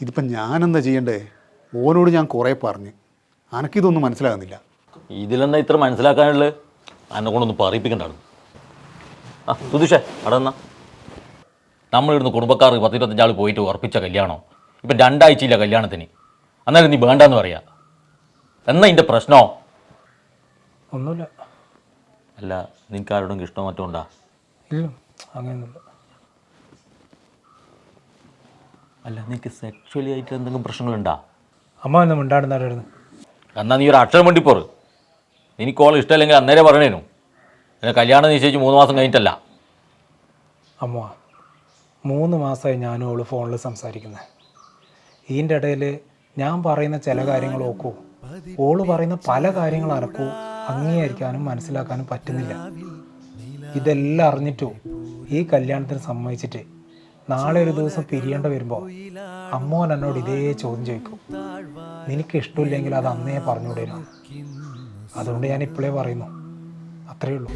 ഇതിപ്പം ഞാനെന്താ ചെയ്യണ്ടേ? ഓനോട് ഞാൻ കുറേ പറഞ്ഞ്. അനക്കിതൊന്നും മനസ്സിലാകുന്നില്ല. ഇതിലെന്താ ഇത്ര മനസ്സിലാക്കാനുള്ളത്? എന്നെ കൊണ്ടൊന്ന് പറയിപ്പിക്കണ്ടാണ്. ആ സുധീഷേ അവിടെ നിന്നാ. നമ്മളിവിടുന്ന് കുടുംബക്കാർ പത്തിരുപത്തഞ്ചാൾ പോയിട്ട് ഉറപ്പിച്ച കല്യാണം. ഇപ്പം രണ്ടാഴ്ചയില്ല കല്യാണത്തിന്. അന്നേരം നീ വേണ്ടെന്ന് പറയാ. എന്നാ ഇതിന്റെ പ്രശ്നമോ ഒന്നുമില്ല. അല്ല നിനക്ക് ആരോടും ഇഷ്ടമോ മറ്റോ ഉണ്ടാ? ഇല്ല അങ്ങനെയൊന്നുമില്ല. അല്ല നിനക്ക് സെക്ഷലി ആയിട്ട് എന്തെങ്കിലും പ്രശ്നങ്ങളുണ്ടോ? അമ്മ ഒന്ന് മിണ്ടാടുന്നായിരുന്നു എന്നാ നീ ഒരു അക്ഷരം വേണ്ടി പോറ് എനിക്ക് ഓൾ ഇഷ്ടമല്ലെങ്കിൽ അന്നേരം പറയണേനു. എന്നെ കല്യാണം നിശ്ചയിച്ച് മൂന്ന് മാസം കഴിഞ്ഞിട്ടല്ല. അമ്മ മൂന്ന് മാസമായി ഞാനും അവൾ ഫോണിൽ സംസാരിക്കുന്നത് ഇതിന്റെ ഇടയിൽ ഞാൻ പറയുന്ന ചില കാര്യങ്ങൾ ഓക്കൂ. ഓൾ പറയുന്ന പല കാര്യങ്ങൾ അനക്കൂ. അംഗീകരിക്കാനും മനസ്സിലാക്കാനും പറ്റുന്നില്ല. ഇതെല്ലാം അറിഞ്ഞിട്ടും ഈ കല്യാണത്തിന് സമ്മതിച്ചിട്ട് നാളെ ഒരു ദിവസം പിരിയേണ്ട വരുമ്പോൾ അമ്മോൻ എന്നോട് ഇതേ ചോദ്യം ചോദിക്കും. നിനക്ക് ഇഷ്ടമില്ലെങ്കിൽ അത് അന്നേ പറഞ്ഞുകൂടെയാണ് അതുകൊണ്ട് ഞാൻ ഇപ്പോഴേ പറയുന്നു. അത്രയേ ഉള്ളൂ.